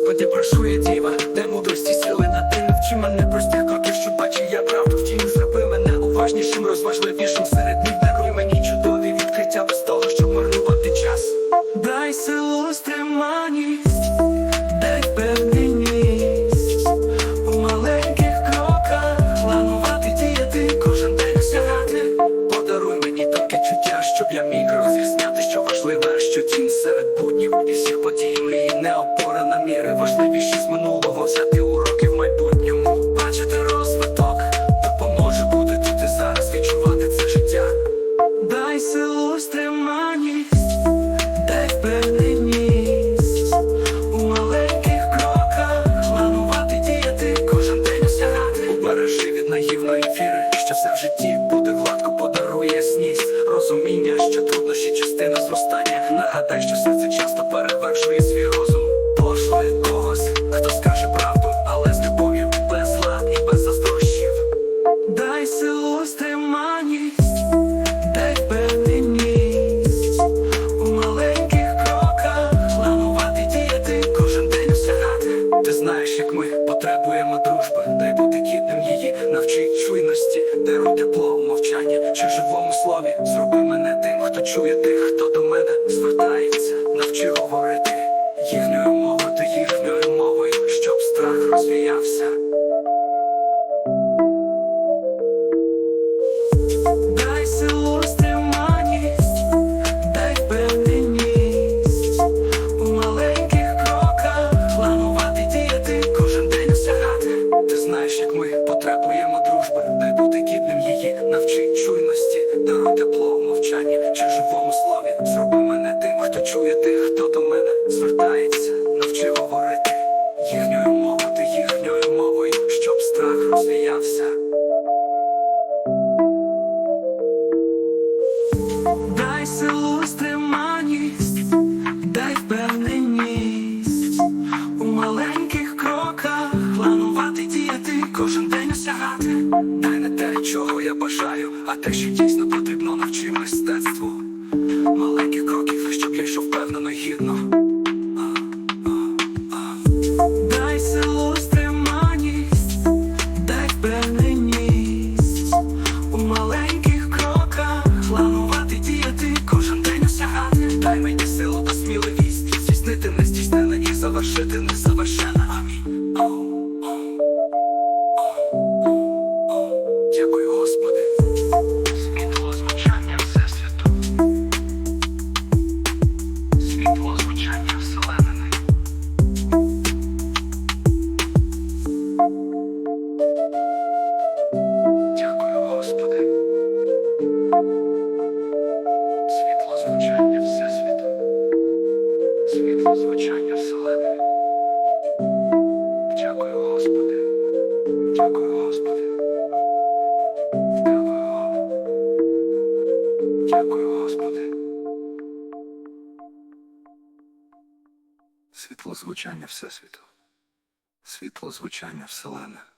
вершує діва, де мудрості сили на ти навчи мене простих кроків, що бачу я правду в тіні зроби мене уважнішим, розважливішим серед них даруй мені чудові відкриття без того, щоб марнувати час. Дай силу стриманість, дай впевненість у маленьких кроках планувати діяти кожен день осягати. Подаруй мені таке чуття, щоб я міг розрізняти, що важливе, а що тінь серед буднів і всіх подій мрії не опора на міри, важливіші з минулого взяти уроки в майбутньому. Бачити розвиток допоможе бути тут і зараз відчувати це життя. Дай силу стриманість, розуміння, що труднощі частина зростання. Нагадай, що серце часто перевершує хто до мене звертається, навчи говорити їхньою мовою, ти їхньою мовою, щоб страх розвіявся. Дай силу стриманість, дай впевненість у маленьких кроках планувати діяти, кожен день осягати. Дай не те, чого я бажаю, а те, що дійсно потрібно навчи мистецтву. Звучання Всесвіту. Світло звучання Вселенної.